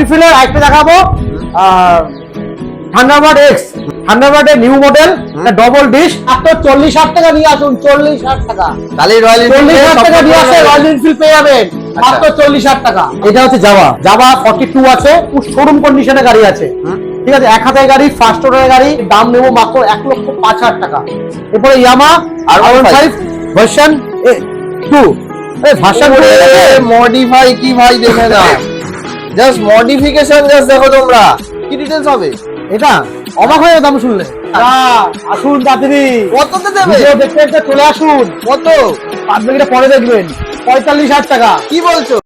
রিফিলের আরেকটা দেখাবো। Thunderbird X থান্ডারবার্ডের নিউ মডেল ডবল ডিশ মাত্র চল্লিশ হাজার টাকা নিয়ে আসুন চল্লিশ হাজার টাকা। তাহলে রয়্যাল চল্লিশ হাজার টাকা নিয়ে আসে রয়্যাল এনফিল্ড পেয়ে যাবেন মাত্র চল্লিশ হাজার টাকা। এটা হচ্ছে জাভা জাভা ফর্টি টু আছে শোরুম কন্ডিশনে গাড়ি আছে। ঠিক আছে এক হাজার গাড়ি ফার্স্ট ওনার গাড়ি দাম নেব মাত্র এক লক্ষ পাঁচ হাজার টাকা। এরপরে Yamaha R one five version two version modify কি ভাই দেখে না জাস্ট মডিফিকেশন জাস্ট দেখো তোমরা। কি ডিটেলস হবে? এটা? অবাক হয়ে দাম শুনলে। আহ, আসুন তাড়াতাড়ি। কততে দেবে? ভিডিও দেখতে দেখতে চলে আসুন। কত? পাঁচ মিনিটে পরে দেখবেন। পঁয়তাল্লিশ হাজার টাকা। কি বলছো?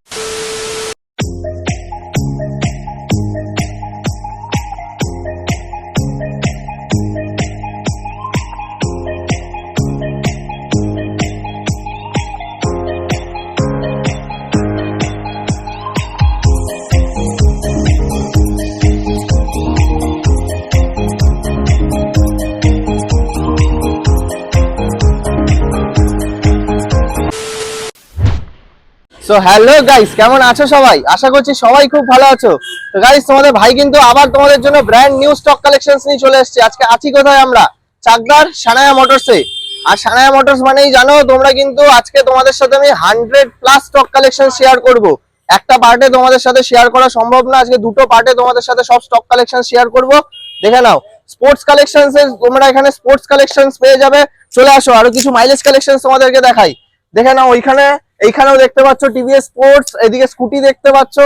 সো হ্যালো গাইস কেমন আছো সবাই? আশা করছি সবাই খুব ভালো আছো। তো গাইস তোমাদের ভাই কিন্তু আবার তোমাদের জন্য ব্র্যান্ড নিউ স্টক কালেকশনস নিয়ে চলে এসেছি। আজকে আছি কোথায় আমরা? চাকদার সানায়া মোটরসে আর সানায়া মোটরস মানেই জানো, তোমরা কিন্তু আজকে তোমাদের সাথে আমি hundred plus stock collection share করব। একটা পার্টে তোমাদের সাথে শেয়ার করা সম্ভব না, আজকে দুটো পার্টে তোমাদের সাথে সব স্টক কালেকশন শেয়ার করব। দেখে নাও স্পোর্টস কালেকশনস তোমরা এখানে স্পোর্টস কালেকশনস পেয়ে যাবে। চলে আসো, আরও কিছু মাইলেজ কালেকশন তোমাদেরকে দেখাই। দেখে নাও, ওইখানে এইখানেও দেখতে পাচ্ছ টিভিএস স্পোর্টস, এদিকে স্কুটি দেখতে পাচ্ছ,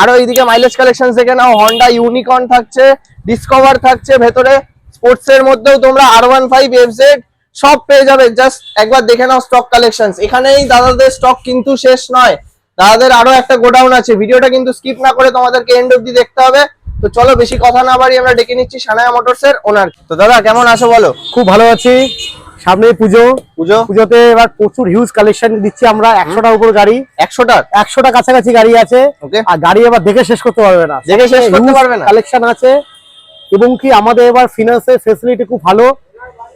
আরও এইদিকে মাইলেজ কালেকশন দেখে নাও হন্ডা ইউনিকর্ন থাকছে ডিসকভার থাকছে, ভেতরে স্পোর্টস এর মধ্যেও তোমরা আর ওয়ান ফাইভ এফজেড সব পেয়ে যাবে জাস্ট একবার দেখে নাও স্টক কালেকশন এখানেই দাদাদের স্টক কিন্তু শেষ নয়, দাদাদের আরও একটা গোডাউন আছে, ভিডিওটা কিন্তু স্কিপ না করে তোমাদেরকে এন্ড অব্দি দেখতে হবে। তো চলো বেশি কথা না বাড়ি আমরা ডেকে নিচ্ছি সানায়া মোটরস এর ওনার তো দাদা, কেমন আছো বলো? খুব ভালো আছি। সামনে পুজো। পুজো? পুজোতে এবার প্রচুর হিউজ কালেকশন দিচ্ছি আমরা। একশোটার উপর গাড়ি। একশোটার? একশোটা কাছাকাছি গাড়ি আছে। ওকে আর গাড়ি এবার দেখে শেষ করতে পারবে না। দেখে শেষ করতে পারবে না? কালেকশন আছে। এবং কি আমাদের এবার ফিনান্সের ফেসিলিটি খুব ভালো।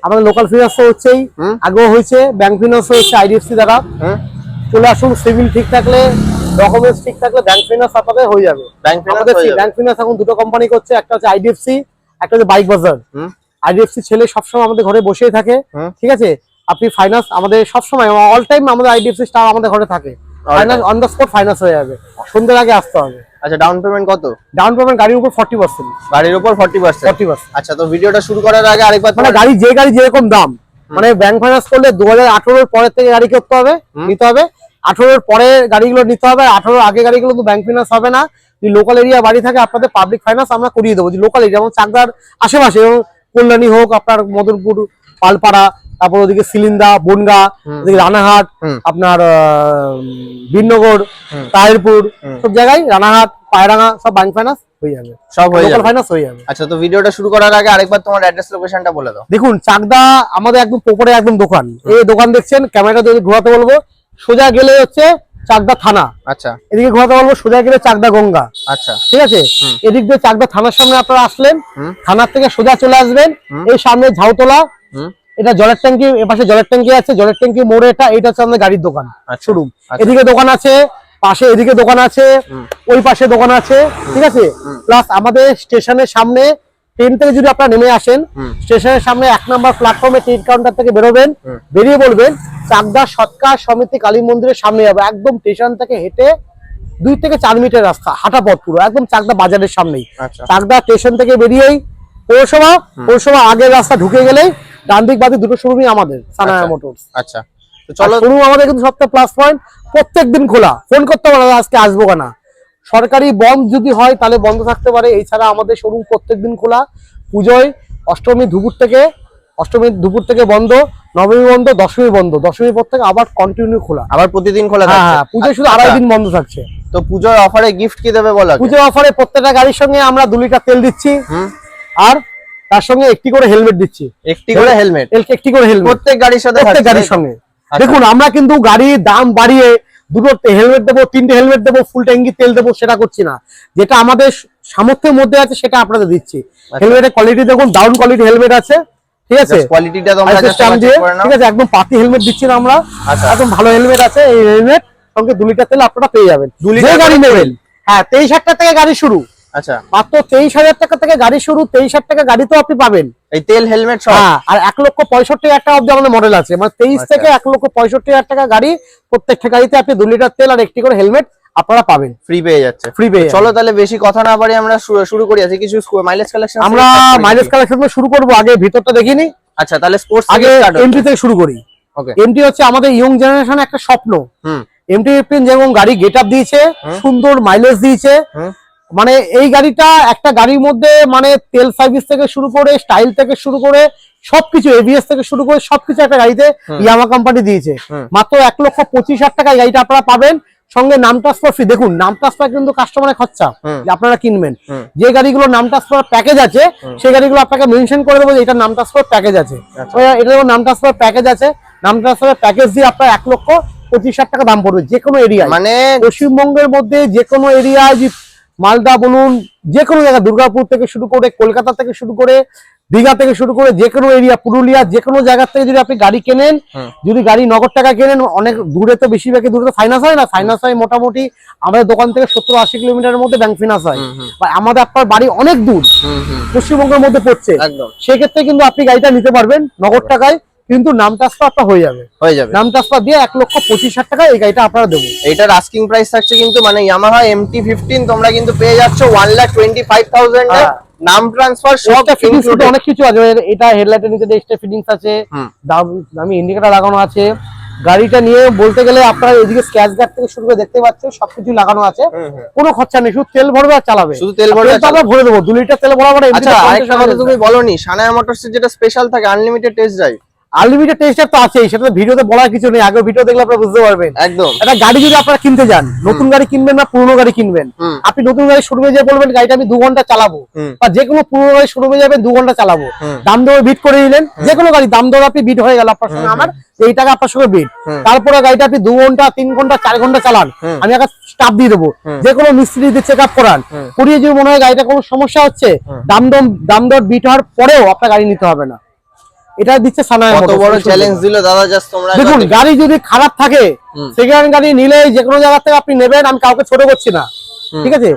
আমাদের লোকাল ফিনান্স তো হচ্ছেই। আগেও হয়েছে ব্যাংক ফিনান্স হচ্ছে আইডিএফসি দ্বারা। চলে আসুন সিভিল ঠিক থাকলে ডকুমেন্টস ঠিক থাকলে ব্যাংক ফিনান্স আপনাদের হয়ে যাবে। ব্যাংক ফিনান্স আমাদের ব্যাংক ফিনান্স এখন দুটো কোম্পানি করছে একটা হচ্ছে আইডিএফসি একটা হচ্ছে বাইক বাজার আইডিএফসি ছেলে সবসময় আমাদের ঘরে বসেই থাকে ঠিক আছে? আপনি ফাইন্যান্স আমাদের সবসময় অল টাইম আমাদের আইডিএফসি স্টাফ আমাদের ঘরে থাকে। Finance on the spot finance হয়ে যাবে। সন্ধ্যের আগে আসতে হবে। আচ্ছা ডাউন পেমেন্ট কত? ডাউন পেমেন্ট গাড়ির উপর ফর্টি পার্সেন্ট গাড়ির উপর আচ্ছা তো ভিডিওটা শুরু করার আগে আরেকবার মানে গাড়ি যে গাড়ি যেরকম দাম মানে ব্যাংক ফাইন্যান্স করলে থেকে গাড়ি করতে হবে নিতে হবে। পরে গাড়িগুলো নিতে হবে আগে গাড়িগুলো কিন্তু ব্যাংক ফাইন্যান্স হবে না। যদি লোকাল এরিয়া বাড়ি থাকে আপনাদের পাবলিক ফাইন্যান্স আমরা করিয়ে দেবো। লোকাল এরিয়া যেমন চাকদার আশেপাশে যেমন কল্যাণী হোক আপনার মদনপুর পালপাড়া তারপর ওদিকে সিলিন্দা বনগা ওদিকে রানাহাট আপনার বিনগর তাহিরপুর সব জায়গায় রানাহাট পায়রাঙ্গা সব ব্যাংক ফাইন্যান্স হয়ে যাবে। সব হয়ে লোকাল যাবে। ফাইন্যান্স হয়ে যাবে। আচ্ছা তো ভিডিওটা শুরু করার আগে আরেকবার তোমার অ্যাড্রেস লোকেশনটা বলে দাও। দেখুন চাকদা আমাদের একদম পোপরে একদম দোকান। এই দোকান দেখছেন ক্যামেরাটা যদি ঘোরাতে বলব সোজা গেলে হচ্ছে চাকদা থানা। আচ্ছা। এদিকে ঘোরাতে বলব সোজা গেলে চাকদা গঙ্গা। আচ্ছা। ঠিক আছে? এদিক দিয়ে চাকদা থানার সামনে আপনারা আসলেন থানার থেকে সোজা চলে আসবেন এই সামনে ঝাউতলা। এটা জলের ট্যাঙ্কি এপাশে জলের ট্যাঙ্কি আছে জলের ট্যাঙ্কি মোড়ে এটা এটা হচ্ছে আমাদের গাড়ির দোকান আচ্ছা। শোরুম আচ্ছা। এদিকে দোকান আছে পাশে এদিকে দোকান আছে ওই পাশে দোকান আছে ঠিক আছে? প্লাস আমাদের স্টেশনের সামনে ট্রেন থেকে যদি আপনারা নেমে আসেন স্টেশনের সামনে এক নম্বর প্ল্যাটফর্মে টিকিট কাউন্টার থেকে বেরোবেন বেরিয়ে বলবেন চাকদা সৎকার সমিতি কালী মন্দিরের সামনে যাবে। একদম স্টেশন থেকে হেঁটে দুই থেকে চার মিটার রাস্তা হাঁটা পথ পুরো একদম চাকদা বাজারের সামনেই। আচ্ছা। চাকদা স্টেশন থেকে বেরিয়েই পৌরসভা পৌরসভা আগের রাস্তা ঢুকে গেলেই ডান দিক বাদে দুটো শোরুমই আমাদের সানায়া আচ্ছা। মোটরস আচ্ছা। চলো শোরুম আমাদের কিন্তু সবথেকে প্লাস পয়েন্ট প্রত্যেক দিন খোলা। ফোন করতে পারো আজকে আসব কেনা। সরকারি বন্ধ যদি হয় তাহলে বন্ধ থাকতে পারে। এছাড়া আমাদের শোরুম প্রত্যেক দিন খোলা। পুজোয় অষ্টমী দুপুর থেকে অষ্টমী দুপুর থেকে বন্ধ নবমী বন্ধ দশমী বন্ধ। দশমীর পর থেকে আবার কন্টিনিউ খোলা। আবার প্রতিদিন খোলা হ্যাঁ হ্যাঁ পুজোয় শুধু আড়াই দিন বন্ধ থাকছে। তো পুজোর অফারে গিফট কি দেবে বলো পুজোর অফারে প্রত্যেকটা গাড়ির সঙ্গে আমরা দু লিটার তেল দিচ্ছি। আর তার সঙ্গে একটি করে হেলমেট দিচ্ছি। একটি করে হেলমেট একটি করে হেলমেট প্রত্যেক গাড়ির সাথে প্রত্যেক গাড়ির সঙ্গে। আচ্ছা। দেখুন আমরা কিন্তু গাড়ির দাম বাড়িয়ে দুটো হেলমেট দেবো তিনটে হেলমেট দেবো ফুল ট্যাঙ্কি তেল দেবো সেটা করছি না। যেটা আমাদের সামর্থ্যের মধ্যে আছে সেটা আপনাদের দিচ্ছি। হেলমেটের কোয়ালিটি দেখুন ডাউন কোয়ালিটি হেলমেট আছে ঠিক আছে? কোয়ালিটিটা তোমরা ঠিক আছে? একদম পাতি হেলমেট দিচ্ছি না আমরা। আচ্ছা। একদম ভালো হেলমেট আছে এই হেলমেট সঙ্গে দু লিটার তেল আপনারা পেয়ে যাবেন। দু লিটার যে গাড়ি নেবেন। হ্যাঁ তেইশ হাজার টাকা গাড়ি শুরু। আচ্ছা। মাত্র তেইশ হাজার টাকা থেকে গাড়ি শুরু তেইশ হাজার টাকা গাড়ি তো আপনি পাবেন। এই তেল হেলমেট হ্যাঁ আর এক লক্ষ পঁয়ষট্টি হাজার টাকা অব্দি আমাদের মডেল আছে। মানে তেইশ আচ্ছা। থেকে এক লক্ষ পঁয়ষট্টি হাজার টাকা গাড়ি প্রত্যেকটা গাড়িতে আপনি দু লিটার তেল আর একটি করে হেলমেট আপনারা পাবেন। ফ্রি পেয়ে যাচ্ছে। ফ্রি পেয়ে চলো তাহলে বেশি কথা না আমরা শুরু করি। আছে কিছু মাইলেজ কালেকশন আমরা মাইলেজ কালেকশন শুরু করব। আগে ভিতরটা দেখিনি। আচ্ছা তাহলে স্পোর্টস আগে এমটি থেকে শুরু করি। ওকে এমটি হচ্ছে আমাদের ইয়ং জেনারেশন একটা স্বপ্ন। হুম। এমটি ফিফটিন যেমন গাড়ি গেট আপ দিয়েছে সুন্দর মাইলেজ দিয়েছে মানে এই গাড়িটা একটা গাড়ির মধ্যে মানে তেল সার্ভিস থেকে শুরু করে স্টাইল থেকে শুরু করে সবকিছু এবিএস থেকে শুরু করে সবকিছু একটা গাড়িতে ইয়ামা কোম্পানি দিয়েছে। মাত্র এক লক্ষ পঁচিশ হাজার টাকায় গাড়িটা আপনারা পাবেন। সঙ্গে নাম ট্রান্সফার ফ্রি দেখুন নাম ট্রান্সফার কিন্তু কাস্টমারের খরচা আপনারা কিনবেন। যে গাড়িগুলো নাম ট্রান্সফার প্যাকেজ আছে। সেই গাড়িগুলো আপনাকে মেনশন করে দেবো যে এটা নাম ট্রান্সফার প্যাকেজ আছে। আচ্ছা। এটা যেমন নাম ট্রান্সফার প্যাকেজ আছে। নাম ট্রান্সফার প্যাকেজ দিয়ে আপনার এক লক্ষ পঁচিশ হাজার টাকা দাম পড়বে যে কোনো এরিয়ায় মানে পশ্চিমবঙ্গের মধ্যে যে কোনো এরিয়ায় যে মালদা বলুন যে কোনো জায়গা দুর্গাপুর থেকে শুরু করে কলকাতা থেকে শুরু করে দীঘা থেকে শুরু করে যে কোনো এরিয়া পুরুলিয়া যে কোনো জায়গা থেকে যদি আপনি গাড়ি কেনেন যদি গাড়ি নগদ টাকা কেনেন অনেক দূরে তো বেশিরভাগই দূরে তো ফাইন্যান্স হয় না। ফাইন্যান্স হয় মোটামুটি আমাদের দোকান থেকে সত্তর আশি কিলোমিটারের মধ্যে ব্যাংক ফিনান্স হয়। আমাদের আপনার বাড়ি অনেক দূর। পশ্চিমবঙ্গের মধ্যে পড়ছে। একদম। সেক্ষেত্রে কিন্তু আপনি গাড়িটা নিতে পারবেন নগদ টাকায়। কিন্তু নাম ট্রান্সফারটা হয়ে যাবে। হয়ে যাবে। নাম ট্রান্সফার দিয়ে এক লক্ষ পঁচিশ হাজার টাকা এই গাড়িটা আপনারা দেবো। এইটার আস্কিং প্রাইস থাকছে কিন্তু মানে ইয়ামাহা এমটি ফিফটিন তোমরা কিন্তু পেয়ে যাচ্ছ one lakh twenty five thousand. নাম ট্রান্সফার সব ফিটিংস অনেক কিছু আছে। এটা হেডলাইটের নিচে এক্সট্রা ফিটিংস আছে। দাম- দামি ইন্ডিকেটর লাগানো আছে। গাড়িটা নিয়ে বলতে গেলে আপনারা এদিকে স্ক্যাচ গার্ড থেকে শুরু করে দেখতে পাচ্ছেন সবকিছু লাগানো আছে। কোনো খরচা নেই শুধু তেল ভরবে আর চালাবে। শুধু তেল ভরবে আমরা ভরে দেবো। দু লিটার তেল ভরা মানে আচ্ছা আরেকটা কথা তুমি বলনি সানায়া মোটরস যেটা স্পেশাল থাকে unlimited test drive unlimited tester তো আছেই সেটা তো ভিডিওতে বলার কিছু নেই আগে ভিডিও দেখলে আপনারা বুঝতে পারবেন। একদম। একটা গাড়ি যদি আপনারা কিনতে যান নতুন গাড়ি কিনবেন না পুরনো গাড়ি কিনবেন আপনি নতুন গাড়ি শোরুমে যেয়ে বলবেন গাড়িটা আমি দু ঘণ্টা চালাবো। বা যে কোনো পুরনো গাড়ি শোরুমে যাবেন দু ঘণ্টা চালাবো। দাম দরে বিট করে নিলেন যে কোনো গাড়ি দাম দরে আপনি বিট হয়ে গেল আপনার সঙ্গে আমার এই টাকা আপনার সঙ্গে বিট তারপরে গাড়িটা আপনি দু ঘণ্টা তিন ঘণ্টা চার ঘণ্টা চালান আমি একটা স্টাফ দিয়ে দেবো। যে কোনো মিস্ত্রি দিয়ে চেক আপ করান। করিয়ে যদি মনে হয় গাড়িটা কোনো সমস্যা হচ্ছে দাম দম দাম দর বিট হওয়ার পরেও আপনার গাড়ি নিতে হবে না। এটা দিচ্ছে সানায় কত বড় চ্যালেঞ্জ দিল দাদা জাস্ট তোমরা দেখুন গাড়ি যদি খারাপ থাকে সেকেন্ড গাড়ি নিলে যে কোনো জায়গা থেকে আপনি নেবেন আমি কাউকে ছোট করছি না। ঠিক আছে?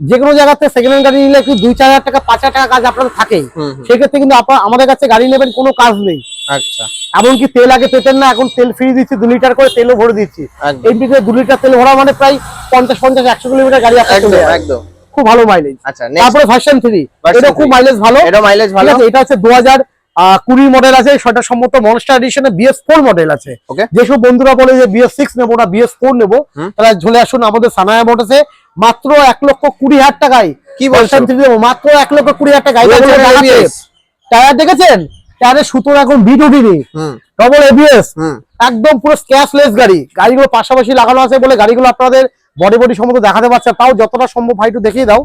যে কোনো জায়গা থেকে সেকেন্ড গাড়ি নিলে একটু দুই চার হাজার টাকা পাঁচ হাজার টাকা কাজ থাকেই। সেক্ষেত্রে কিন্তু আমাদের কাছে গাড়ি নেবেন কোনো কাজ নেই। আচ্ছা। এমনকি তেল আগে পেতেন না এখন তেল ফ্রি দিচ্ছি দু লিটার করে তেলও ভরে দিচ্ছি। এই দু লিটার তেল ভরা মানে প্রায় পঞ্চাশ পঞ্চাশ একশো কিলোমিটার গাড়ি একদম খুব ভালো মাইলেজ আচ্ছা তারপরে ভার্সন থ্রি এটা খুব মাইলেজ ভালো। এটা মাইলেজ ভালো। এটা হচ্ছে দু হাজার কুড়ি মডেল আছে সেটা সম্মত মনস্টার এডিশনে বিএস ফোর মডেল আছে। ওকে যেসব বন্ধুরা বলে যে বিএস সিক্স নেব না বিএস ফোর নেব। তারা চলে আসুন আমাদের সানায়া মোটরসে মাত্র এক লক্ষ কুড়ি হাজার টাকায় কি বলছো? Version 3 দেবো। মাত্র এক লক্ষ কুড়ি হাজার টাকা Dual channel ABS? টায়ার দেখেছেন? টায়ারের সুতোর এখন বিট উঠিনি হুম। ডবল এবিএস একদম পুরো স্ক্যাচলেস গাড়ি। গাড়িগুলো পাশাপাশি লাগানো আছে বলে গাড়িগুলো আপনাদের বডি বডি সম্মত দেখাতে পারছে তাও যতটা সম্ভব ভাই একটু দেখিয়ে দাও।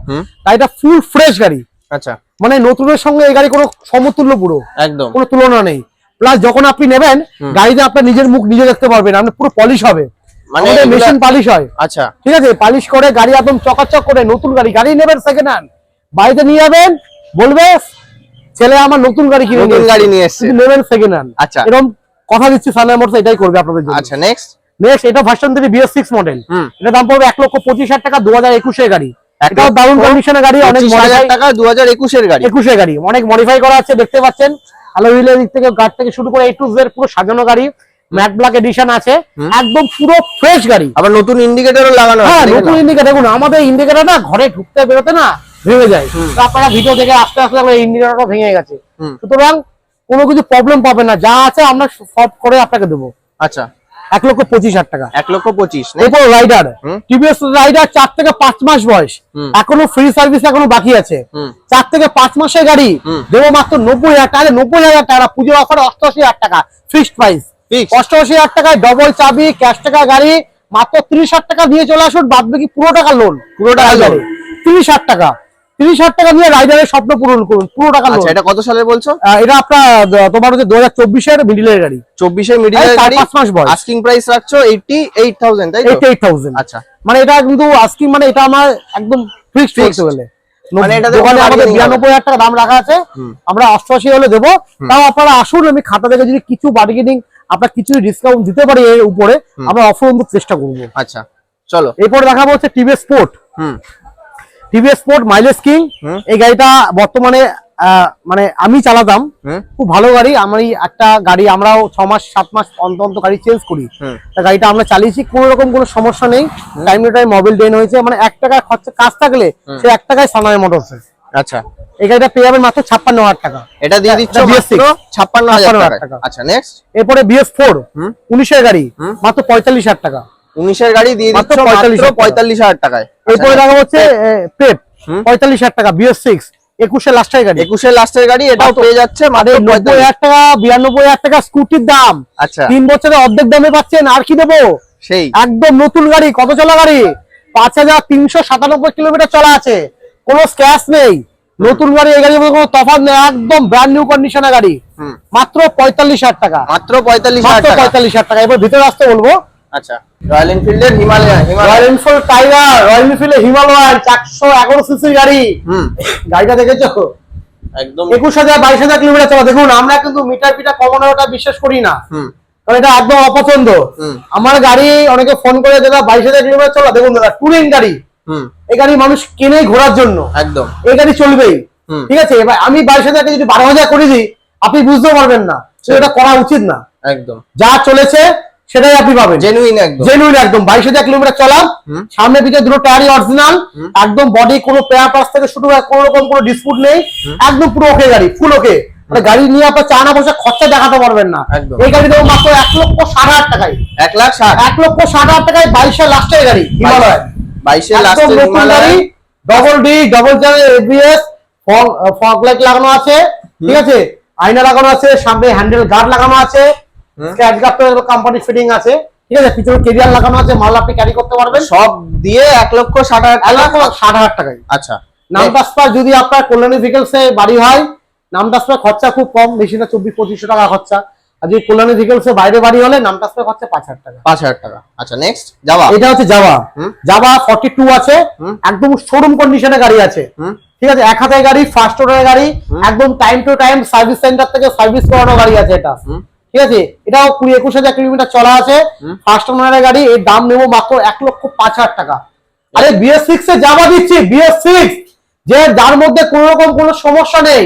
গাড়িটা ফুল ফ্রেশ গাড়ি। আচ্ছা। মানে নতুনের সঙ্গে এই গাড়ি কোনো সমতুল্য পুরো। একদম। কোনো তুলনা নেই। প্লাস যখন আপনি নেবেন গাড়িতে আপনার নিজের মুখ নিজে দেখতে পারবেন আপনি পুরো পলিশ হবে। মানে মেশিন পালিশ হয়। আচ্ছা। ঠিক আছে? পালিশ করে গাড়ি একদম চকাচক করে নতুন গাড়ি গাড়ি নেবেন সেকেন্ড হ্যান্ড বাড়িতে নিয়ে যাবেন বলবে ছেলে আমার নতুন গাড়ি কিনে নতুন গাড়ি নিয়ে এসছে। নেবেন সেকেন্ড হ্যান্ড আচ্ছা। এরকম কথা দিচ্ছি সানায় মোটরস এটাই করবে আপনাদের জন্য। আচ্ছা নেক্সট নেক্সট এটা version three BS six model হুম। এটা দাম পড়বে এক লক্ষ পঁচিশ হাজার টাকা দু হাজার একুশের গাড়ি। এটাও লক্ষ দারুণ কন্ডিশনের গাড়ি অনেক টাকা দু হাজার একুশের গাড়ি। গাড়ি অনেক মডিফাই করা আছে দেখতে পাচ্ছেন। আলো হুইলের দিক থেকে গার্ড থেকে শুরু করে এ টু জেড পুরো সাজানো গাড়ি ম্যাট ব্ল্যাক এডিশন আছে একদম পুরো ফ্রেশ গাড়ি। আবার নতুন ইন্ডিকেটরও লাগানো হ্যাঁ নতুন। ইন্ডিকেটর দেখুন আমাদের ইন্ডিকেটর না ঘরে ঢুকতে বেরোতে না ভেঙে যায়। তো আপনারা ভিডিও দেখে আস্তে আস্তে আমার ইন্ডিকেটরটা ভেঙে গেছে। সুতরাং কোনো কিছু প্রবলেম পাবে না যা আছে আমরা সব করে আপনাকে দেবো। আচ্ছা। এক লক্ষ পঁচিশ হাজার টাকা। এক লক্ষ পঁচিশ। এরপর রাইডার টিভিএস রাইডার চার থেকে পাঁচ মাস বয়স। এখনও ফ্রি সার্ভিস এখনও বাকি আছে। চার থেকে পাঁচ মাসের গাড়ি। দেবো মাত্র নব্বই হাজার টাকা। নব্বই হাজার টাকা পুজোর অফার অষ্টআশি হাজার টাকা। ফিক্সড প্রাইস অষ্টআশি হাজার টাকায় ডবল চাবি ক্যাশ টাকা গাড়ি মাত্র তিরিশ হাজার টাকা দিয়ে চলে আসুন। বাদ বাকি পুরো টাকা লোন পুরো টাকা। লোন তিরিশ হাজার টাকা। তিরিশ হাজার টাকা নিয়ে রাইডারের স্বপ্ন পূরণ করুন পুরো টাকা আচ্ছা এটা কত সালে বলছো? এটা আপনার তোমার হচ্ছে দু হাজার চব্বিশের মিডিলের গাড়ি। চব্বিশের মিডিল এই চার গাড়ি পাঁচ মাস বয়স। আস্কিং প্রাইস রাখছো এইটি এইট থাউজেন্ড তাই এইটি এইট থাউজেন্ড আচ্ছা। মানে এটা কিন্তু আজকে মানে এটা আমার একদম ফিক্সড মানে দোকানে আমাদের। বিরানব্বই হাজার টাকা দাম রাখা আছে। আমরা অষ্টআশি হলে দেবো। তাও আপনারা আসুন আমি খাতা থেকে যদি কিছু বার্গেনিং আপনার কিছু ডিসকাউন্ট দিতে পারি এর উপরে আমরা অফার চেষ্টা করব। আচ্ছা চলো। এরপর দেখাবো হচ্ছে TVS sport TVS sport mileage king এই গাড়িটা বর্তমানে মানে আমি চালাতাম। খুব ভালো গাড়ি আমি একটা গাড়ি আমরাও ছ মাস সাত মাস অন্তর অন্তর গাড়ি চেঞ্জ করি। গাড়িটা আমরা চালিয়েছি কোনো রকম কোনো সমস্যা নেই। Time to time Mobil drain হয়েছে মানে এক টাকা খরচা কাজ থাকলে সে এক টাকায় সানায় মোটরস আচ্ছা। এই গাড়িটা পেয়ে যাবেন মাত্র ছাপ্পান্ন হাজার টাকা। এটা দিয়ে দিচ্ছ এটা BS6 মাত্র ছাপ্পান্ন হাজার 56,000 টাকা। আচ্ছা নেক্সট এরপরে বিএস ফোর উনিশের গাড়ি মাত্র পঁয়তাল্লিশ হাজার টাকা। উনিশের গাড়ি দিয়ে দিচ্ছ মাত্র 45,000 টাকা। পঁয়তাল্লিশ হাজার টাকায়। এরপরে আচ্ছা, দেখা হচ্ছে পেপ পঁয়তাল্লিশ হাজার টাকা বিএস সিক্স একুশের লাস্টের গাড়ি। একুশের লাস্টের গাড়ি এটাও পেয়ে যাচ্ছে মাত্র নব্বই হাজার টাকা বিরানব্বই হাজার টাকা স্কুটির দাম। আচ্ছা। তিন বছরে অর্ধেক দামে পাচ্ছেন আর কি দেবো? সেই। একদম নতুন গাড়ি কত চলা গাড়ি? পাঁচ হাজার তিনশো সাতানব্বই কিলোমিটার চলা আছে। কোনো স্ক্র্যাচ নেই। নতুন গাড়ি এই গাড়ির মধ্যে কোনো তফাৎ নেই একদম ব্র্যান্ড নিউ কন্ডিশনের গাড়ি। মাত্র পঁয়তাল্লিশ হাজার টাকা। মাত্র পঁয়তাল্লিশ হাজার টাকা। পঁয়তাল্লিশ হাজার টাকা। এবার ভিতরে আসতে বলব আচ্ছা Royal এনফিল্ডের Himalayan Royal Enfield Tiger Royal Enfield Himalayan চারশো এগারো সিসির গাড়ি। গাড়িটা দেখেছ? একদম। একুশ হাজার বাইশ হাজার কিলোমিটার চলা। দেখুন আমরা কিন্তু মিটার পিটা কমানোটা বিশ্বাস করি না। কারণ এটা একদম অপছন্দ। আমার গাড়ি অনেকে ফোন করে দাদা বাইশ হাজার কিলোমিটার চলা। দেখুন দাদা টুরিং গাড়ি। এই গাড়ি মানুষ কেনেই ঘোরার জন্য। একদম। এই গাড়ি চলবেই। ঠিক আছে? এবার আমি বাইশ হাজারকে যদি বারো হাজার করে দিই আপনি বুঝতেও পারবেন না। সেটা করা উচিত না। একদম। যা চলেছে সেটাই আপনি পাবেন। জেনুইন একদম। জেনুইন একদম। বাইশ হাজার কিলোমিটার চলা। সামনে পিছনে দুটো টায়ারই অরিজিনাল একদম বডি কোনো পেয়ার পার্স থেকে শুরু কোনো রকম কোনো ডিসপুট নেই একদম পুরো ওকে গাড়ি ফুল ওকে মানে গাড়ি নিয়ে আপনার চা না বসে খরচা দেখাতে পারবেন না। একদম। এই গাড়ি দেবো মাত্র এক লক্ষ ষাট হাজার টাকায়। এক লাখ ষাট। এক লক্ষ ষাট হাজার টাকায় বাইশে লাস্টের গাড়ি হিমালয়। একদম লাস্টের নতুন গাড়ি double D double channel ABS fog light লাগানো আছে ঠিক আছে? আয়না লাগানো আছে সামনে হ্যান্ডেল গার্ড লাগানো আছে। স্ক্র্যাচ গার্ড কোম্পানি ফিটিং আছে। ঠিক আছে পিছনে কেরিয়ার লাগানো আছে মাল আপনি ক্যারি করতে পারবেন। সব দিয়ে এক লক্ষ ষাট হাজার এক লক্ষ ষাট হাজার টাকায়। আচ্ছা। নাম ট্রান্সফার যদি আপনার কল্যাণী ভিকেলসে বাড়ি হয় নাম ট্রান্সফার খরচা খুব কম বেশি না চব্বিশ পঁচিশশো টাকা খরচা। আর যদি কল্যাণী ভিকেলসে বাইরে বাড়ি হলে নাম ট্রান্সফার খরচা পাঁচ হাজার টাকা। পাঁচ হাজার টাকা। আচ্ছা নেক্সট যাওয়া এটা হচ্ছে হুম। জাভা ফর্টি টু আছে একদম শোরুম কন্ডিশনে গাড়ি আছে। ঠিক আছে এক হাতের গাড়ি ফার্স্ট ওনারের গাড়ি একদম time to time service centre থেকে সার্ভিস করানো গাড়ি আছে এটা। ঠিক আছে? এটাও কুড়ি একুশ হাজার কিলোমিটার চলা আছে। ফার্স্ট ওনারের গাড়ি এর দাম নেব মাত্র এক লক্ষ পাঁচ হাজার টাকা। আরে বিএস সিক্স এ যাওয়া দিচ্ছি বিএস সিক্স যে যার মধ্যে কোনো রকম কোনো সমস্যা নেই।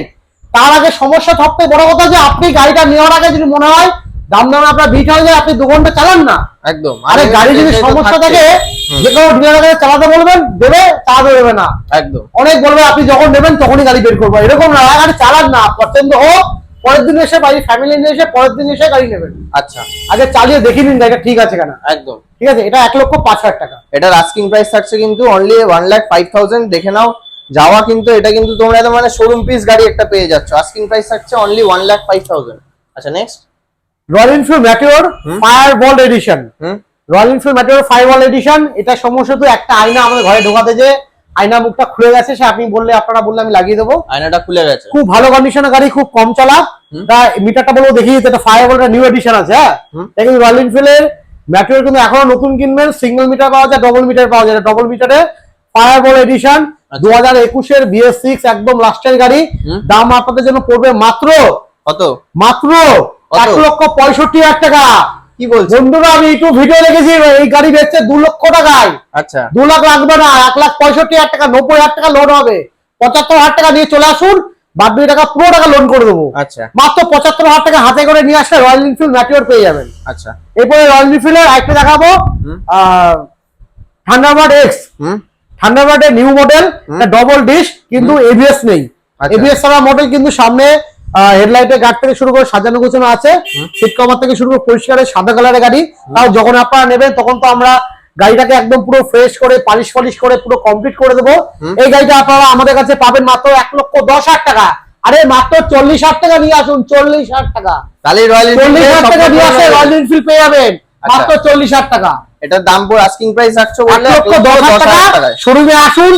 তার আগে সমস্যা সবথেকে বড় কথা যে আপনি গাড়িটা নেওয়ার আগে যদি মনে হয় দাম দাম আপনার বিট হয়ে যায় আপনি দু ঘণ্টা চালান না। একদম। আরে গাড়ি যদি সমস্যা থাকে। যে কোনো ডিলারের কাছে চালাতে বলবেন দেবে চালাতে দেবে না। একদম। অনেক বলবে আপনি যখন নেবেন তখনই গাড়ি বের করব। এরকম না গাড়ি চালান না পছন্দ হোক পরের দিন এসে বাড়ি ফ্যামিলি নিয়ে এসে পরের দিন এসে গাড়ি নেবেন। আচ্ছা। আগে চালিয়ে দেখে নিন গাড়িটা ঠিক আছে কেনা। একদম। ঠিক আছে? এটা এক লক্ষ পাঁচ হাজার টাকা। এটার আস্কিং প্রাইস থাকছে কিন্তু only one lakh five thousand দেখে নাও যাওয়া কিন্তু এটা কিন্তু তোমরা মানে শোরুম পিস গাড়ি একটা পেয়ে যাচ্ছ। আস্কিং প্রাইস থাকছে only one lakh five thousand আচ্ছা next Royal Enfield Meteor Fireball edition Royal Enfield Meteor Fireball edition এটা সমস্যা তো একটা আয়না আমাদের ঘরে ঢোকাতে যে আয়না মুখটা খুলে গেছে সে আপনি বললে আপনারা বললে আমি লাগিয়ে দেবো। আয়নাটা খুলে গেছে। খুব ভালো কন্ডিশনের গাড়ি খুব কম চলা। তা মিটারটা বলব দেখিয়ে দিতে এটা ফায়ার বল্টের নিউ এডিশন আছে হ্যাঁ। এটা কিন্তু রয়্যাল এনফিল্ডের ম্যাটিওর কিন্তু এখনও নতুন কিনবেন সিঙ্গেল মিটার পাওয়া যায় ডবল মিটার পাওয়া যায়। ডবল মিটারে ফায়ার বল এডিশন দু হাজার একুশের বিএস সিক্স একদম লাস্টের গাড়ি। দাম আপনাদের জন্য পড়বে মাত্র কত? মাত্র? এক লক্ষ পঁয়ষট্টি হাজার টাকা। কি বলছো বন্ধুরা আমি একটু ভিডিও দেখেছি এই গাড়ি বেচছে দু লক্ষ টাকায়। আচ্ছা। দু লাখ লাগবে না এক লাখ পঁয়ষট্টি হাজার টাকা নব্বই হাজার টাকা লোন হবে। পঁচাত্তর হাজার টাকা নিয়ে চলে আসুন বাদ দুই টাকা পুরো টাকা লোন করে দেবো। আচ্ছা। মাত্র পঁচাত্তর হাজার টাকা হাতে করে নিয়ে আসলে রয়্যাল এনফিল্ড ম্যাটিওর পেয়ে যাবেন। আচ্ছা। এরপরে রয়্যাল এনফিল্ডের আরেকটা দেখাবো। থান্ডারবার্ড এক্স থান্ডারবার্ডের নিউ মডেল ডবল ডিশ কিন্তু এবিএস নেই। আচ্ছা। এবিএস ছাড়া মডেল কিন্তু সামনে হেডলাইটের গার্ড থেকে শুরু করে সাজানো গোছানো আছে। সিট কভার থেকে শুরু করে পরিষ্কারের সাদা কালারের গাড়ি। তাও যখন আপনারা নেবেন তখন তো আমরা গাড়িটাকে একদম পুরো ফ্রেশ করে পালিশ পলিশ করে পুরো কমপ্লিট করে দেবো। এই গাড়িটা আপনারা আমাদের কাছে পাবেন মাত্র এক লক্ষ দশ হাজার টাকা। আরে মাত্র চল্লিশ হাজার টাকা নিয়ে আসুন চল্লিশ হাজার টাকা। তাহলে রয়্যাল চল্লিশ হাজার টাকা নিয়ে আসে রয়্যাল এনফিল্ড পেয়ে যাবেন। আচ্ছা। মাত্র চল্লিশ হাজার টাকা। এটার দাম পর আস্কিং প্রাইস রাখছো এক বললে লক্ষ দশ হাজার টাকা। শোরুমে আসুন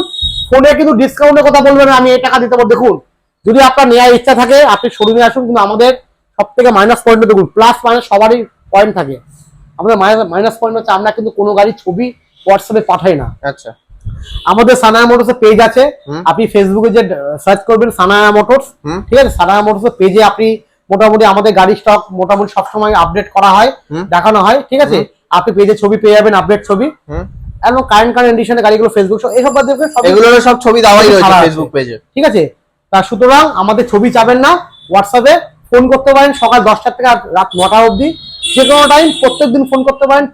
ফোনে কিন্তু ডিসকাউন্টের কথা বলবেন আমি এই টাকা দিতে পারব। দেখুন যদি আপনার নেওয়ার ইচ্ছা থাকে আপনি শোরুমে আসুন কিন্তু আমাদের সব থেকে মাইনাস পয়েন্ট দেখুন প্লাস মাইনাস সবারই পয়েন্ট থাকে। আমাদের মাইনাস পয়েন্ট হচ্ছে আমরা কিন্তু কোনো গাড়ির ছবি হোয়াটসঅ্যাপে পাঠাই না। আচ্ছা। আমাদের সানায়া মোটরস পেজ আছে। আপনি ফেসবুকে যে সার্চ করবেন সানায়া মোটরস ঠিক আছে? সানায়া মোটরস পেজে আপনি মোটামুটি আমাদের গাড়ি স্টক মোটামুটি সবসময় আপডেট করা হয় দেখানো হয় ঠিক আছে? আপনি পেজে ছবি পেয়ে যাবেন আপডেট ছবি। একদম কারেন্ট কারেন্ট এডিশনের গাড়িগুলো ফেসবুক এইসব বাদ দিয়ে সব এগুলোর সব ছবি দেওয়াই রয়েছে ফেসবুক পেজে ঠিক আছে? তা সুতরাং আমাদের ছবি চাবেন না হোয়াটসঅ্যাপে ফোন করতে পারেন সকাল দশটা থেকে রাত নটা অবধি। যে কোনো টাইম প্রত্যেক দিন ফোন করতে পারেন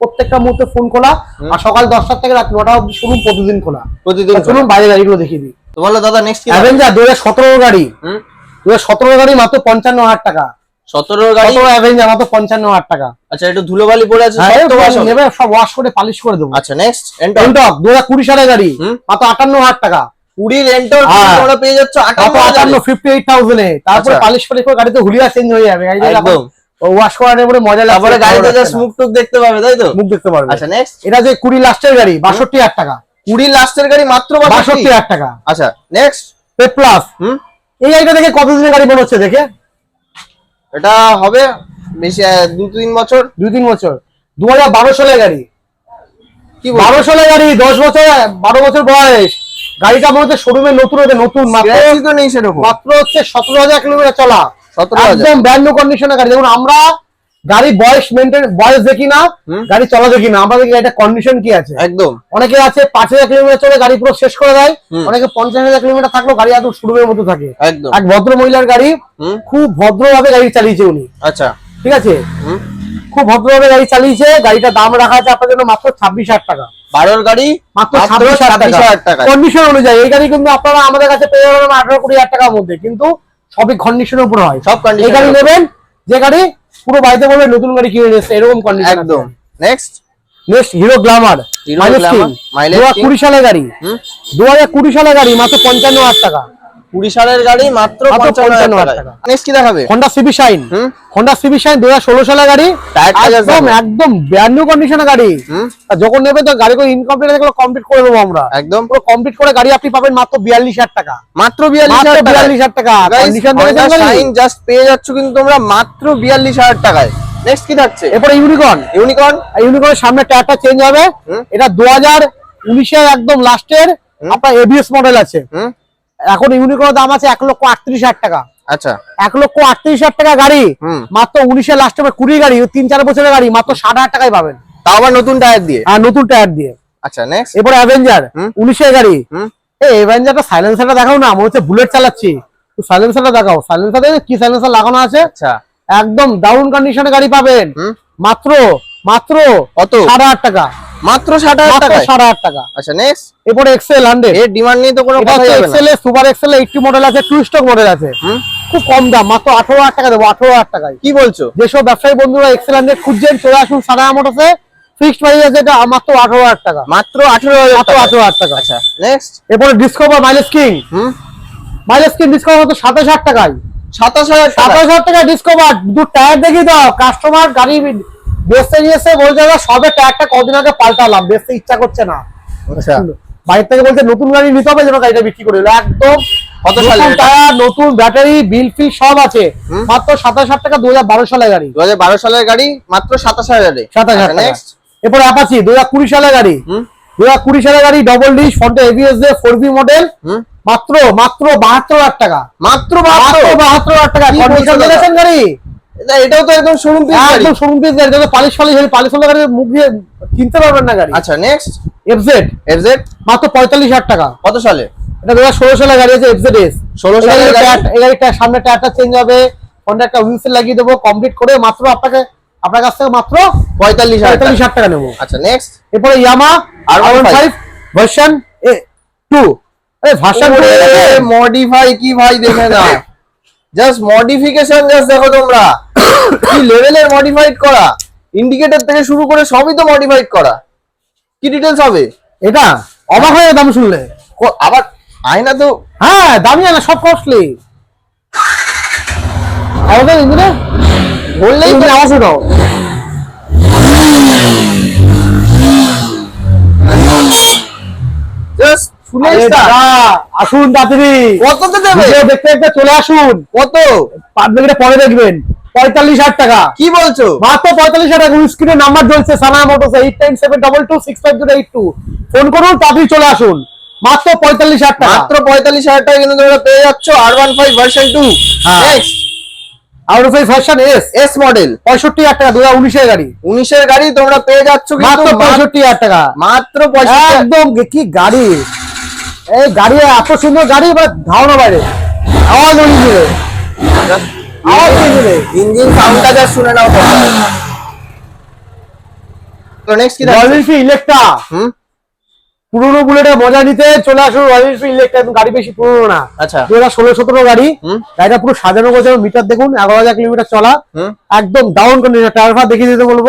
প্রত্যেকটা মুহূর্তে ফোন খোলা। আর সকাল দশটার থেকে রাত নটা অবধি শুনুন প্রতিদিন খোলা। প্রতিদিন চলুন বাইরে গাড়িগুলো দেখিয়ে দিই। তো বলো দাদা নেক্সট অ্যাভেঞ্জার দু হাজার সতেরো গাড়ি। হুম? দু হাজার সতেরো গাড়ি মাত্র পঞ্চান্ন হাজার টাকা। সতেরো গাড়ি? অ্যাভেঞ্জার মাত্র পঞ্চান্ন হাজার টাকা। আচ্ছা একটু ধুলোবালি পড়ে আছে হ্যাঁ। নেবে সব ওয়াশ করে পালিশ করে দেবো। আচ্ছা নেক্সট এন্টক দু হাজার কুড়ি সালের গাড়ি মাত্র আটান্ন হাজার টাকা। কুড়ির হ্যাঁ। তোমরা পেয়ে যাচ্ছ আটান্ন ফিফটি এইট থাউজেন্ডে তারপরে আচ্ছা। পালিশ পালিশ করে গাড়িতে হুলিয়া চেঞ্জ হয়ে যাবে। একদম। ওয়াশ করার পরে মজা লাগবে তারপরে গাড়িতে জাস্ট মুখ টুক দেখতে পাবে তাই তো? মুখ দেখতে পারবে। আচ্ছা নেক্সট এটা যে কুড়ি লাস্টের গাড়ি বাষট্টি হাজার টাকা। কুড়ি লাস্টের গাড়ি মাত্র বাষট্টি। হাজার টাকা। আচ্ছা নেক্সট হুম? এই গাড়িটা দেখে কতদিনের গাড়ি মনে হচ্ছে দেখে? এটা হবে বেশি আহ, দু তিন বছর। দুই তিন বছর। দু হাজার বারো সালের গাড়ি। কি বারো সালের গাড়ি দশ বছর বারো বছর বয়স। গাড়িটা মনে হচ্ছে শোরুমে নতুন হতে নতুন মাত্র নেই সেরকম। মাত্র হচ্ছে সতেরো হাজার কিলোমিটার চলা। একদম ব্র্যান্ড নিউ কন্ডিশনের গাড়ি। দেখুন আমরা গাড়ি বয়স মেনটেন বয়স দেখি না গাড়ি চলা দেখি না। আমরা দেখি গাড়িটা কন্ডিশন কি আছে? একদম। অনেকে আছে পাঁচ হাজার কিলোমিটার চলে গাড়ি পুরো শেষ করে দেয়। অনেকে পঞ্চাশ হাজার কিলোমিটার থাকলেও গাড়ি একদম শোরুমের মতো থাকে। একদম। এক ভদ্র মহিলার গাড়ি খুব ভদ্রভাবে গাড়ি চালিয়েছে উনি। আচ্ছা। ঠিক আছে? খুব ভদ্রভাবে গাড়ি চালিয়েছে গাড়িটার দাম রাখা আছে আপনার জন্য মাত্র ছাব্বিশ হাজার টাকা। বারোর গাড়ি মাত্র ছাব্বিশ হাজার টাকা। কন্ডিশন অনুযায়ী এই গাড়ি কিন্তু আপনারা আমাদের কাছে পেয়ে যাবেন আঠারো কুড়ি হাজার টাকার মধ্যে। কিন্তু সবই কন্ডিশনের উপর হয়। সব এই গাড়ি নেবেন যে গাড়ি পুরো বাড়িতে বলবে নতুন গাড়ি কিনে নিচ্ছে এরকম কন্ডিশন একদম। Next next Hero mileage mileage দু হাজার king। কুড়ি সালের গাড়ি। হুম? দু হাজার কুড়ি সালের গাড়ি মাত্র পঞ্চান্ন হাজার টাকা। কুড়ি সালের গাড়ি মাত্র মাত্র পঞ্চান্ন হাজার 55,000 টাকা টাকা। নেক্সট কি দেখাবে? হন্ডা সিবি শাইন হুম? হন্ডা সিবি শাইন দু হাজার ষোলো সালের গাড়ি। একদম একদম ব্র্যান্ড নিউ কন্ডিশনের গাড়ি। হুম? যখন নেবেন তো গাড়ি ইনকমপ্লিট কমপ্লিট করে দেবো আমরা। একদম। পুরো কমপ্লিট করে গাড়ি আপনি পাবেন মাত্র বিয়াল্লিশ হাজার টাকা। মাত্র বিয়াল্লিশ হাজার বিয়াল্লিশ হাজার টাকা। শাইন জাস্ট পেয়ে যাচ্ছ কিন্তু তোমরা মাত্র বিয়াল্লিশ হাজার টাকায়। নেক্সট কি থাকছে? এরপরে ইউনিকর্ন ইউনিকর্ন ইউনিকর্নের সামনে টায়ারটা চেঞ্জ হবে। হুম। এটা দু হাজার উনিশের একদম লাস্টের। আপনার এবিএস মডেল আছে। হুম? এখন ইউনিকর্নের দাম আছে এক লক্ষ আটত্রিশ হাজার টাকা। আচ্ছা। এক লক্ষ আটত্রিশ হাজার টাকা গাড়ি মাত্র উনিশের লাস্টে কুড়ি গাড়ি তিন চার বছরের গাড়ি মাত্র ষাট হাজার টাকায় পাবেন। তাও আবার নতুন টায়ার দিয়ে? আর নতুন টায়ার দিয়ে। আচ্ছা নেক্সট এরপরে অ্যাভেঞ্জার। উনিশের গাড়ি। এই অ্যাভেঞ্জারটা সাইলেন্সারটা দেখাও না মনে হচ্ছে বুলেট চালাচ্ছি। সাইলেন্সারটা দেখাও। সাইলেন্সার কি সাইলেন্সার লাগানো আছে? আচ্ছা। একদম ডাউন কন্ডিশনে গাড়ি পাবেন। মাত্র মাত্র কত? হাজার টাকা। মাত্র টাকায়? সাত হাজার টাকা। আচ্ছা নেক্সট এরপরে এক্সেল হান্ড্রেড এর ডিমান্ড নিয়ে তো কোনো কথা XL super XL eighty model আছে টু স্টক মডেল আছে। খুব কম দাম মাত্র আঠারো হাজার টাকা দেবো আঠারো হাজার টাকায়। কি বলছো? যেসব ব্যবসায়ী বন্ধুরা এক্সেল হান্ড্রেড খুঁজছেন চলে আসুন সারা মোটরসে ফিক্সড প্রাইস আছে এটা মাত্র আঠারো হাজার টাকা। মাত্র আঠেরো হাজার মাত্র টাকা। আঠারো হাজার টাকা। আচ্ছা নেক্সট এরপরে ডিসকভার মাইলেজ কিং হুম? মাইলেজ কিং ডিসকভার মাত্র সাতাশ হাজার টাকায়। সাতাশ হাজার টাকা। সাতাশ হাজার টাকা ডিসকভার দু টায়ার দেখি দাও কাস্টমার গাড়ি বেচতে নিয়েছে বলছে দাদা সবে টায়ারটা কদিন আগে পাল্টালাম বেচতে ইচ্ছা করছে না। আচ্ছা। বাইরে থেকে বলছে নতুন গাড়ি নিতে হবে যেন গাড়িটা বিক্রি করে। দিল একদম নতুন ব্যাটারি বিল ফিল সব আছে। মাত্র সাতাশ হাজার টাকা দু হাজার বারো সালের গাড়ি। দু হাজার বারো সালের গাড়ি মাত্র সাতাশ হাজারে সাতাশ হাজার এরপর অ্যাপাচি দু হাজার কুড়ি সালের গাড়ি। দু হাজার কুড়ি সালের গাড়ি ডবল ডিশ ফ্রন্টে এবিএস দিয়ে ফোর বি মডেল মাত্র মাত্র বাহাত্তর হাজার টাকা। মাত্র বাহাত্তর? বাহাত্তর হাজার টাকা। কন্ডিশন গাড়ি। এটাও তো একদম শোরুম পিস গাড়ি। একদম শোরুম পিস গাড়ি যাতে পালিশ ফালিশ গাড়ি পালিশ হলে গাড়ি মুখ দিয়ে চিনতে পারবেন না গাড়ি। আচ্ছা নেক্সট এফজেড এফজেড মাত্র পঁয়তাল্লিশ হাজার টাকা। কত সালে? এটা দু হাজার ষোলো গাড়ি আছে এফজেড এস 16 সালের গাড়ি? গাড়িটা সামনে টায়ারটা চেঞ্জ হবে। ফোনটা একটা হুইলসেল লাগিয়ে দেবো কমপ্লিট করে মাত্র আপনাকে আপনার কাছ থেকে মাত্র পঁয়তাল্লিশ হাজার পঁয়তাল্লিশ টাকা। হাজার টাকা নেব। আচ্ছা নেক্সট এরপরে Yamaha R one five version এ টু এই ভার্সন মডিফাই কি ভাই দেখে না জাস্ট মডিফিকেশন জাস্ট দেখো তোমরা। কি লেভেলের মডিফাইড করা? ইন্ডিকেটর থেকে শুরু করে সবই তো মডিফাইড করা। কি ডিটেলস হবে? এটা অবাক হয়ে দাম শুনলে। আবার আয়না তো হ্যাঁ দামি না সব কস্টলি ইঞ্জিনে? বললেই তো আওয়াজ দাও আসুন তাড়াতাড়ি। দেবে? ভিডিও দেখতে দেখতে চলে আসুন। কত? পাবলিকটা পরে দেখবেন। পঁয়তাল্লিশ হাজার টাকা। কি বলছো? মাত্র পঁয়তাল্লিশ হাজার টাকা। স্ক্রিনে নাম্বার জ্বলছে Sana motors eight nine seven double two six five zero eight two phone করুন তাড়াতাড়ি চলে আসুন। মাত্র পঁয়তাল্লিশ হাজার টাকা। মাত্র পঁয়তাল্লিশ হাজার টাকা কিন্তু তোমরা পেয়ে যাচ্ছ R one five version two. Next out of version S S model পঁয়ষট্টি হাজার টাকা দু হাজার উনিশের গাড়ি। উনিশের গাড়ি তোমরা পেয়ে যাচ্ছ মাত্র পঁয়ষট্টি হাজার টাকা। মাত্র পঁয়ষট্টি একদম কি গাড়ি? এই গাড়ি এত সুন্দর গাড়ি বা ধারণা বাইরে। আওয়াজ ইঞ্জিন সাউন্ডটা যা শুনে নাও তো নেক্সট কি রয়্যাল ইলেকট্রা হুম? পুরোনো বুলেটের মজা নিতে চলে আসুন রয়্যাল এনফিল্ড ইলেকট্রা গাড়ি বেশি পুরোনো না। আচ্ছা। দু হাজার ষোলো সতেরো গাড়ি। গাড়িটা পুরো সাজানো গোছানো মিটার দেখুন এগারো হাজার কিলোমিটার চলা। একদম ডাউন কন্ডিশন টায়ার দেখিয়ে দিতে বলব।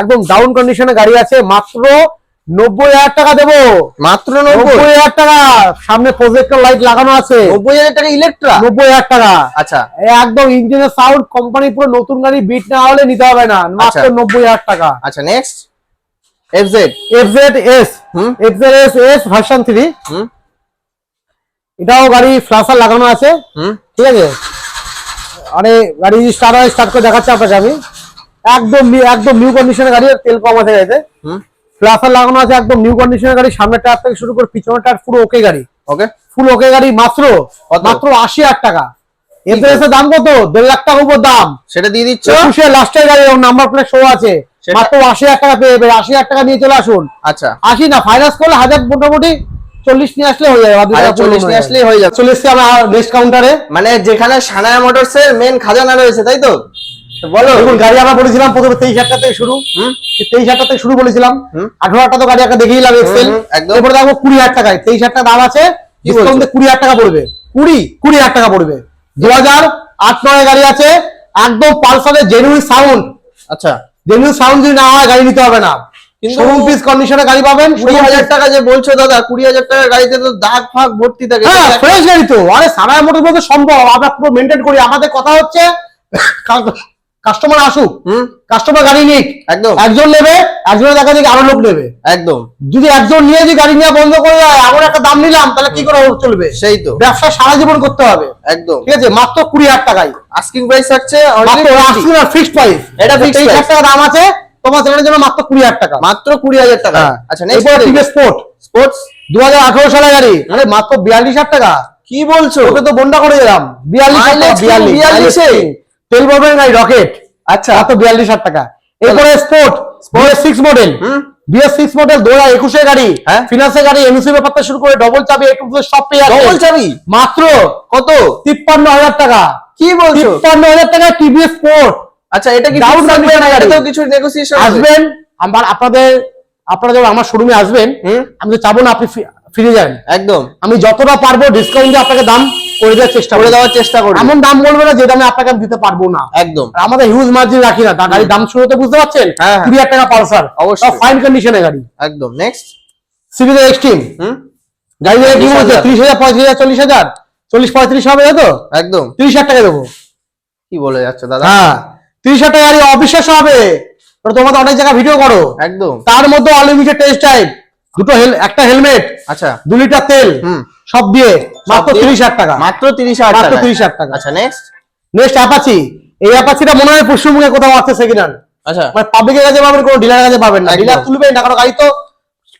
একদম ডাউন কন্ডিশনে গাড়ি আছে মাত্র নব্বই হাজার টাকা দেবো। মাত্র নব্বই? হাজার টাকা। সামনে প্রজেক্টর লাইট লাগানো আছে। নব্বই হাজার টাকা ইলেকট্রা নব্বই হাজার টাকা। আচ্ছা। একদম ইঞ্জিনের সাউন্ড কোম্পানি পুরো নতুন গাড়ি বিট না হলে নিতে হবে না। মাত্র আচ্ছা। নব্বই হাজার টাকা। আচ্ছা next S S S version three হুম? এটাও গাড়ি ফ্লাসার লাগানো আছে। হুম? ঠিক আছে? আরে গাড়ি স্টার্ট হয় স্টার্ট করে দেখাচ্ছি আপনাকে আমি। একদম একদম নিউ কন্ডিশনের গাড়ি তেল কম আছে গাড়িতে। হুম? ফ্লাসার লাগানো আছে একদম নিউ কন্ডিশনের গাড়ি সামনের টায়ার থেকে শুরু করে পিছনের টায়ার পুরো ওকে গাড়ি। ওকে ফুল ওকে গাড়ি মাত্র মাত্র আশি হাজার টাকা। এতে এসে দাম কত? দেড় লাখ টাকা উপর দাম। সেটা দিয়ে দিচ্ছ? একুশে লাস্টের গাড়ি নাম্বার প্লেট শো আছে। মাত্র আশি হাজার টাকা পেয়ে যাবে। আশি হাজার টাকা নিয়ে চলে আসুন। আচ্ছা। আশি না ফাইন্যান্স করলে হাজার মোটামুটি চল্লিশ নিয়ে আসলে হয়ে যাবে চল্লিশ নিয়ে হয়ে আসলেই হয়ে যাবে। চলে এসছি আমরা নেক্সট কাউন্টারে মানে যেখানে সানায়া মোটরস এর মেন খাজানা রয়েছে তাই তো? বলো। দেখুন গাড়ি আমরা বলেছিলাম প্রথমে তেইশ হাজার টাকা থেকে শুরু তেইশ হাজার টাকা থেকে শুরু বলেছিলাম। আঠারো হাজার টাকা তো গাড়ি একটা দেখিয়ে দিলাম এক্সেল এরপরে দেখো কুড়ি হাজার টাকায়। তেইশ হাজার টাকা দাম আছে ডিসকাউন্টে কুড়ি হাজার টাকা পড়বে। কুড়ি কুড়ি হাজার টাকা পড়বে। দু হাজার আট নয় গাড়ি আছে একদম পালসারের জেনুইন সাউন্ড আচ্ছা। জেনুইন সাউন্ড যদি না হয় গাড়ি নিতে হবে না। কিন্তু- শোরুম পিস কন্ডিশনে গাড়ি পাবেন কুড়ি হাজার টাকা যে বলছো দাদা কুড়ি হাজার টাকার গাড়িতে তো দাগ ফাগ ভর্তি থাকে। হ্যাঁ ফ্রেশ গাড়ি তো। আরে সারায় মোটর মধ্যে সম্ভব আমরা পুরো মেনটেন করি। আমাদের কথা হচ্ছে কাস্টমার আসুক কাস্টমার গাড়ি নিক একদম। একজন নেবে একজনের দেখা দেখি আরও লোক নেবে। একদম। যদি একজন নিয়ে যদি গাড়ি নেওয়া বন্ধ করে দেয় এমন একটা দাম নিলাম তাহলে কি করে চলবে? সেই তো। ব্যবসা সারা জীবন করতে হবে। একদম। ঠিক আছে? মাত্র কুড়ি হাজার টাকায়। আস্কিং প্রাইস থাকছে মাত্র ফিক্সড প্রাইস এটা fixed তেইশ হাজার টাকা দাম আছে তোমার চ্যানেলের জন্য মাত্র কুড়ি হাজার টাকা। মাত্র কুড়ি হাজার টাকা। হ্যাঁ। আচ্ছা এরপর নেক্সট টিভিএস স্পোর্ট স্পোর্টস দু হাজার আঠারো সালে গাড়ি। আরে মাত্র বিয়াল্লিশ হাজার টাকা। কি বলছো? ওকে তো বন্ডা করে দিলাম। বিয়াল্লিশ বিয়াল্লিশ। 42 এ? তেল গাড়ি রকেট আচ্ছা। মাত্র বিয়াল্লিশ হাজার টাকা। এরপরে sport BS six model BS six model একুশের গাড়ি। হ্যাঁ। ফিনান্সের গাড়ি এমসি শুরু করে ডবল চাবি সব পেয়ে ডবল চাবি? মাত্র কত? তিপ্পান্ন হাজার টাকা। কি বলছো? তিপ্পান্ন হাজার টাকা টিভিএস স্পোর্ট আচ্ছা এটা কি fixed থাকবে না? কিছু নেগোসিয়েশন আসবেন আমার আপনাদের আপনারা যখন আমার শোরুমে আসবেন আমি তো চাবো না আপনি ফিরে যান। একদম। আমি যতটা পারব ডিসকাউন্ট দিয়ে আপনাকে দাম করে দেওয়ার চেষ্টা করে দেওয়ার চেষ্টা করি এমন দাম বলবে না যে দামে আপনাকে আমি দিতে পারব না। একদম। আমাদের হিউজ মার্জিন রাখি না। গাড়ির দাম শুরু বুঝতে পারছেন? হ্যাঁ, হ্যাঁ। কুড়ি হাজার টাকা পালসার অবশ্যই। ফাইন কন্ডিশনে গাড়ি। একদম। Next civil extreme hmm? গাড়ি নিয়ে কি বলছে? ত্রিশ হাজার। পঁয়ত্রিশ হাজার চল্লিশ হাজার? চল্লিশ পঁয়ত্রিশ হবে তো? একদম। ত্রিশ হাজার টাকা দেবো। কি বলে যাচ্ছে দাদা? হ্যাঁ। ত্রিশ হাজার টাকা গাড়ি অবিশ্বাস হবে। তো তোমরা অনেক জায়গায় ভিডিও করো। একদম। তার মধ্যে অনলিমিটেড টেস্ট টাইম দুটো হেল- একটা হেলমেট আচ্ছা। দু লিটার তেল। হুম। সব দিয়ে। মাত্র দিয়ে? তিরিশ হাজার টাকা। মাত্র হাজার মাত্র টাকা 30,000 টাকা। আচ্ছা নেক্সট নেক্সট অ্যাপাচি এই অ্যাপাচিটা মনে হয় পশ্চিমবঙ্গে কোথাও আছে সেকেন্ড হ্যান্ড আচ্ছা। মানে পাবলিকের কাছে পাবেন কোনো ডিলারের কাছে পাবেন না। ডিলার তুলবেন না কারণ গাড়ি তো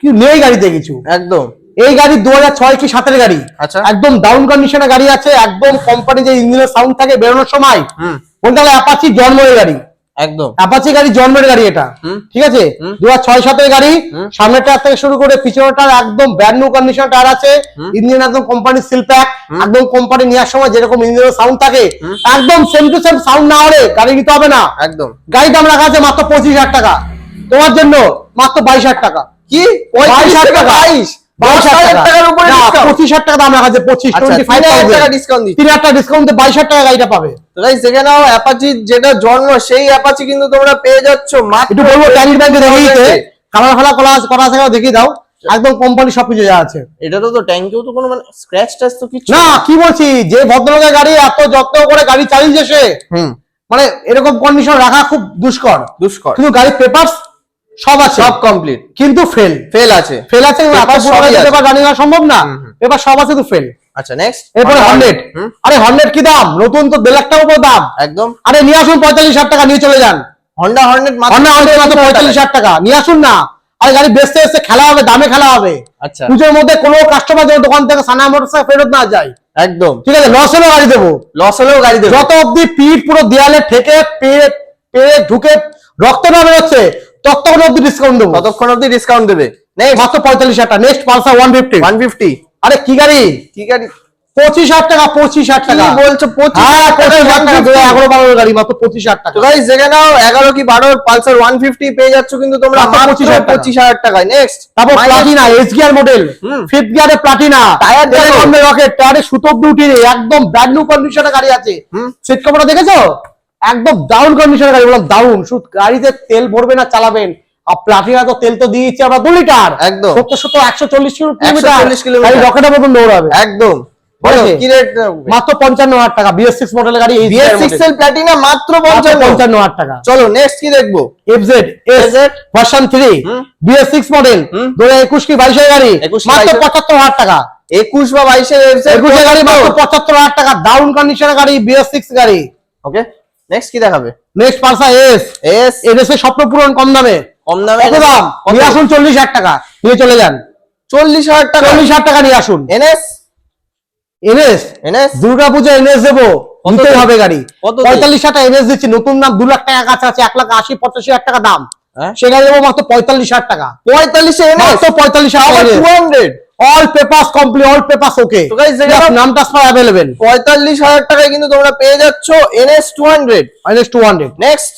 কি নেই গাড়িতে কিছু। একদম। এই গাড়ি দু হাজার ছয় কি সাতের গাড়ি? আচ্ছা। একদম ডাউন কন্ডিশনে গাড়ি আছে একদম কোম্পানি যে ইঞ্জিনের সাউন্ড থাকে বেরোনোর সময়। কোনটা অ্যাপাচি জন্মের গাড়ি। একদম। অ্যাপাচি গাড়ি জন্মের গাড়ি এটা। ঠিক আছে? দু হাজার ছয় সাতের গাড়ি। সামনের টায়ার থেকে শুরু করে পিছনের টায়ার একদম ব্র্যান্ড নিউ কন্ডিশন টায়ার আছে। ইঞ্জিন একদম কোম্পানির সিল প্যাক একদম কোম্পানি নেওয়ার সময় যেরকম ইঞ্জিনের সাউন্ড থাকে। একদম সেম টু সেম সাউন্ড না হলে গাড়ি নিতে হবে না। একদম। গাড়ির দাম রাখা আছে মাত্র পঁচিশ হাজার টাকা। তোমার জন্য মাত্র বাইশ হাজার টাকা। কি? বাইশ হাজার টাকা। বাইশ? পঁচিশ হাজার টাকা দাম রাখা আছে পঁচিশ আচ্ছা টোয়েন্টি ফাইভ টাকা ডিসকাউন্ট তিন হাজার টাকা ডিসকাউন্টে বাইশ হাজার টাকা গাড়িটা পাবে। গাইস দেখে নাও অ্যাপাচি যেটা জন্ম সেই অ্যাপাচি কিন্তু তোমরা পেয়ে যাচ্ছ মাত্র একটু বলব ট্যাঙ্কি ব্যাংকে দেখিয়ে কালার ফালা করা করা আছে দেখিয়ে দাও। একদম কোম্পানি সবকিছু যা আছে। এটা তো তো ট্যাঙ্কিও তো কোনো মানে স্ক্র্যাচ টাচ তো কিছু না কি বলছি যে ভদ্রলোকের গাড়ি এত যত্ন করে গাড়ি চালিয়েছে সে মানে এরকম কন্ডিশন রাখা খুব দুষ্কর। দুষ্কর। কিন্তু গাড়ির পেপার সব আছে। সব কমপ্লিট কিন্তু ফেল ফেল আছে। ফেল আছে Papers সবই। পেপার জানি না সম্ভব না। পেপার সব আছে তো ফেল আচ্ছা নেক্সট এরপরে হান্ড্রেড আরে হান্ড্রেড কি দাম? নতুন তো দেড় লাখ টাকা উপর দাম। একদম। আরে নিয়ে আসুন পঁয়তাল্লিশ হাজার টাকা নিয়ে চলে যান। হন্ডা হর্নেট হন্ডা হান্ড্রেড মাত্র পঁয়তাল্লিশ হাজার টাকা। নিয়ে আসুন না। আরে গাড়ি বেচতে এসে খেলা হবে দামে খেলা হবে। আচ্ছা। পুজোর মধ্যে কোনো কাস্টমার যেন দোকান থেকে সানা মোটরসাইকেল ফেরত না যায়। একদম। ঠিক আছে লস হলেও গাড়ি দেবো। লস হলেও গাড়ি দেবে। যত অব্দি পিঠ পুরো দেয়ালে ঠেকে পেয়ে পেয়ে ঢুকে রক্ত না বেরোচ্ছে ততক্ষণ অব্দি ডিসকাউন্ট দেবো। কতক্ষণ অবধি ডিসকাউন্ট দেবে। নেক্সট মাত্র পঁয়তাল্লিশ হাজার টাকা। Next Pulsar one fifty one fifty আরে কি গাড়ি? কি গাড়ি? পঁচিশ হাজার টাকা পঁচিশ হাজার টাকা। বলছো পঁচিশ হ্যাঁ এগারো বারোর গাড়ি মাত্র পঁচিশ হাজার টাকা। গাইস নাও এগারো কি বারো পালসার ওয়ান ফিফটি পেয়ে যাচ্ছ কিন্তু তোমরা মাত্র মাত্র 25,000 টাকা। পঁচিশ হাজার টাকায়। নেক্সট তারপর Platina S gear model. Fifth গিয়ারে প্লাটিনা টায়ার দেখো। রকেট টায়ারে সুতো একদম ব্র্যান্ড নিউ কন্ডিশনে গাড়ি আছে। সিট কভারটা দেখেছ? একদম দারুণ কন্ডিশনের গাড়ি। বললাম দারুণ। শুধু গাড়িতে তেল ভরবেন আর চালাবেন। আর প্লাটিনা তো তেল তো দিয়েছি আমরা দু লিটার। একদম। সত্তর সত্তর একশো চল্লিশ কিলোমিটার। রকেটের মতন দৌড়াবে। একদম। মাত্র পঞ্চান্ন হাজার টাকা। বিএস সিক্স মডেলের গাড়ি বিএস সিক্স এল প্ল্যাটিনা মাত্র পঞ্চান্ন। হাজার টাকা। চলো নেক্সট কি দেখব? FZ S version three BS six model দু হাজার একুশ কি বাইশের গাড়ি? 21 মাত্র পঁচাত্তর হাজার টাকা। একুশ বা বাইশের একুশের গাড়ি মাত্র পঁচাত্তর হাজার টাকা। দারুণ কন্ডিশনের গাড়ি বিএস সিক্স গাড়ি। ওকে নেক্সট কি দেখাবে? Next Pulsar S S S এর স্বপ্ন পূরণ কম দামে। কম দামে কত দাম? নিয়ে আসুন চল্লিশ হাজার টাকা। নিয়ে চলে যান। চল্লিশ হাজার টাকা? চল্লিশ হাজার টাকা নিয়ে আসুন। NS NS NS Durga Puja NS দেবো। দিয়ে? হবে গাড়ি। পঁয়তাল্লিশ হাজার এনএস দিচ্ছি। নতুন দাম দু লাখ টাকা কাছে আছে এক লাখ আশি পঁচাশি হাজার টাকা দাম। হ্যাঁ? সে গাড়ি দেবো মাত্র পঁয়তাল্লিশ হাজার টাকা। পঁয়তাল্লিশে মাত্র পঁয়তাল্লিশ হাজার two hundred all papers complete all papers okay তো guys, দেখে নাম ট্রান্সফার পঁয়তাল্লিশ হাজার টাকায় কিন্তু তোমরা পেয়ে যাচ্ছ hundred minus two hundred next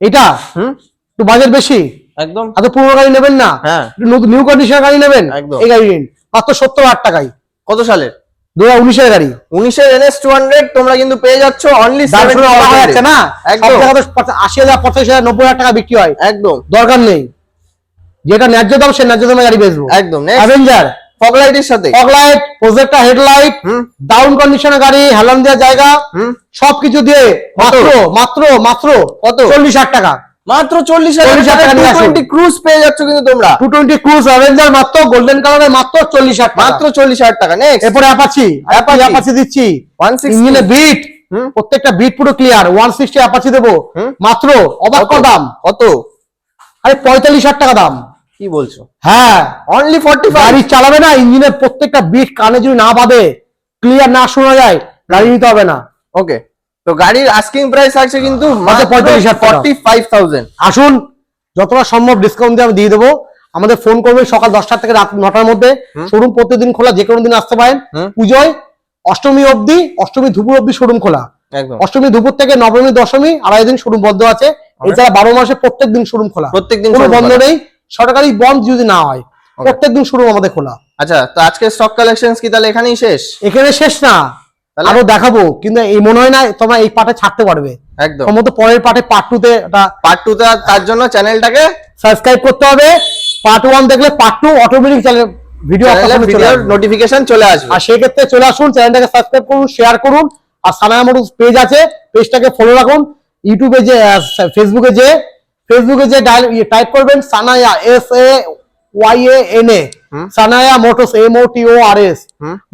এটা? হুম? একটু বাজেট বেশি? একদম। এত পুরো গাড়ি নেবেন না? হ্যাঁ। নিউ কন্ডিশনের গাড়ি নেবেন? একদম। এই গাড়ি নিন মাত্র সত্তর হাজার টাকায়। কত সালের? দু হাজার উনিশের গাড়ি। উনিশের এনএস টু হান্ড্রেড তোমরা কিন্তু পেয়ে যাচ্ছ অনলি দাম শুনে অবাক হয়ে যাচ্ছে না? একদম। জায়গাতে পঁচা- আশি হাজার পঁচাশি হাজার নব্বই হাজার টাকা বিক্রি হয়। একদম। দরকার নেই। যেটা ন্যায্য দাম সে ন্যায্য দামে গাড়ি বেচবো। একদম অ্যাভেঞ্জার ফগ লাইটের সাথে। ফগলাইট প্রজেক্টর হেডলাইট ডাউন কন্ডিশনের গাড়ি হেলান দেওয়ার জায়গা সবকিছু দিয়ে মাত্র মাত্র মাত্র কত? চল্লিশ হাজার টাকা। মাত্র চল্লিশ হাজার ক্রুজ পেয়ে যাচ্ছ কিন্তু তোমরা। টু টোয়েন্টি ক্রুজ অ্যাভেঞ্জার মাত্র গোল্ডেন কালারে মাত্র চল্লিশ হাজার মাত্র চল্লিশ হাজার টাকা নেক্সট এরপরে অ্যাপাচি Apache। অ্যাপাচি দিচ্ছি। ওয়ান সিক্স ইঞ্জিনে বিট। প্রত্যেকটা বিট পুরো ক্লিয়ার ওয়ান সিক্সটি অ্যাপাচি দেবো। মাত্র অবাক দাম। কত? আরে পঁয়তাল্লিশ হাজার টাকা দাম। কি বলছো? হ্যাঁ। অনলি ফর্টি গাড়ি চালাবে না ইঞ্জিনের প্রত্যেকটা বিট কানে যদি না বাঁধে ক্লিয়ার না শোনা যায় গাড়ি নিতে হবে না। ওকে তো গাড়ির আস্কিং প্রাইস আছে কিন্তু মাত্র 45,000 টাকা। ফর্টি ফাইভ থাউজেন্ড আসুন যতটা সম্ভব ডিসকাউন্ট দিয়ে আমি দিয়ে দেবো। আমাদের ফোন করবেন সকাল দশটা থেকে রাত নটার মধ্যে। শোরুম প্রতিদিন খোলা যে কোনো দিন আসতে পারেন। পুজোয় অষ্টমী অবধি অষ্টমী দুপুর অবধি শোরুম খোলা। অষ্টমী দুপুর থেকে নবমী দশমী আড়াই দিন শোরুম বন্ধ আছে। এছাড়া বারো মাসে প্রত্যেক দিন শোরুম খোলা। প্রত্যেকদিন কোনো বন্ধ নেই। সরকারি বন্ধ যদি না হয় প্রত্যেক দিন শোরুম আমাদের খোলা। আচ্ছা তো আজকে স্টক কালেকশন কি তাহলে এখানেই শেষ? এখানে শেষ না? আরও দেখাবো কিন্তু এই মনে হয় না তোমরা এই পার্টে ছাড়তে পারবে। একদম। সম্ভবত পরের পার্টে পার্ট টু তে পার্ট টু তার জন্য চ্যানেলটাকে সাবস্ক্রাইব করতে হবে। পার্ট ওয়ান দেখলে part two automatic channel video notification চলে আসবে। আর সেক্ষেত্রে চলে আসুন চ্যানেলটাকে সাবস্ক্রাইব করুন শেয়ার করুন। আর সানায়া মোটরস পেজ আছে পেজটাকে ফলো রাখুন। ইউটিউবে যে ফেসবুকে যে ফেসবুকে যে টাইপ করবেন Sanaya S A Y A N A Sanaya Motors M O T O R S.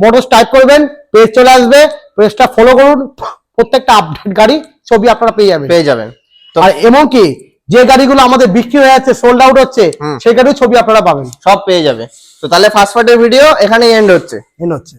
Motors type করবেন পেজ চলে আসবে পেজটা ফলো করুন প্রত্যেকটা আপডেট গাড়ি ছবি আপনারা পেয়ে যাবেন। পেয়ে যাবেন। আর এমনকি যে গাড়িগুলো আমাদের বিক্রি হয়ে যাচ্ছে সোল্ড আউট হচ্ছে সেই গাড়ির ছবি আপনারা পাবেন। সব পেয়ে যাবে। তো তাহলে ফার্স্ট পার্টের ভিডিও এখানেই এন্ড হচ্ছে। এন্ড হচ্ছে।